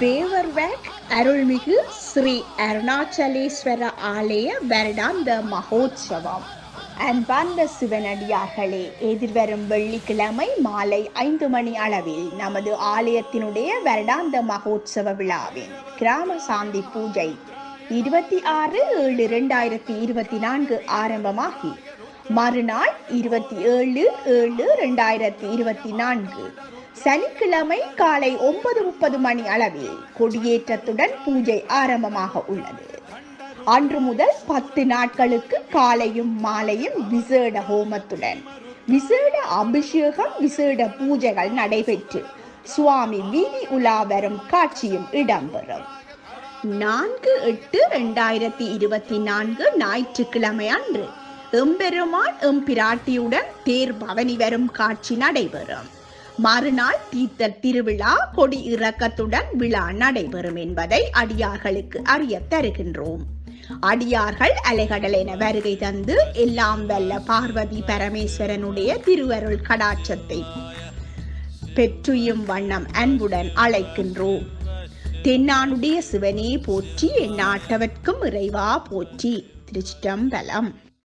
தேவர்வேக் அருள்மிகு ஸ்ரீ அருணாச்சலேஸ்வர ஆலய வருடாந்த மகோத்சவம். அன்பார்ந்த சிவனடியார்களே எதிர்வரும் வெள்ளிக்கிழமை மாலை ஐந்து மணி அளவில் நமது ஆலயத்தினுடைய வருடாந்த மகோத்சவ விழாவின் கிராம சாந்தி பூஜை இருபத்தி ஆறு ஏழு இரண்டாயிரத்தி இருபத்தி நான்கு ஆரம்பமாகி மறுநாள் இருபத்தி ஏழு ஏழு ரெண்டாயிரத்தி இருபத்தி நான்கு. சனிக்கிழமை காலை ஒன்பது முப்பது மணி அளவில் கொடியேற்றத்துடன் பூஜை ஆரம்பமாக உள்ளது. அன்று முதல் பத்து நாட்களுக்கு காலையும் மாலையும் விசேட ஹோமத்துடன் விசேட அபிஷேகம் விசேட பூஜைகள் நடைபெற்று சுவாமி வீதி உலா வரும் காட்சியும் இடம்பெறும். நான்கு எட்டு ரெண்டாயிரத்தி இருபத்தி நான்கு ஞாயிற்றுக்கிழமை அன்று எம்பெருமான் எம்பிராட்டியுடன் தேர் பவனி வரும் காட்சி நடைபெறும். மறுநாள் தீர்த்த திருவிழா கொடி இறக்கத்துடன் விழா நடைபெறும் என்பதை அடியார்களுக்கு அறிய தருகின்றோம். அடியார்கள் அலைகடல் என வருகை தந்து எல்லாம் வல்ல பார்வதி பரமேஸ்வரனுடைய திருவருள் கடாட்சத்தை பெற்றுயும் வண்ணம் அன்புடன் அழைக்கின்றோம். தென்னானுடைய சிவனே போற்றி என் நாட்டவர்க்கும் இறைவா போற்றி. திருச்சிட்டம்பலம்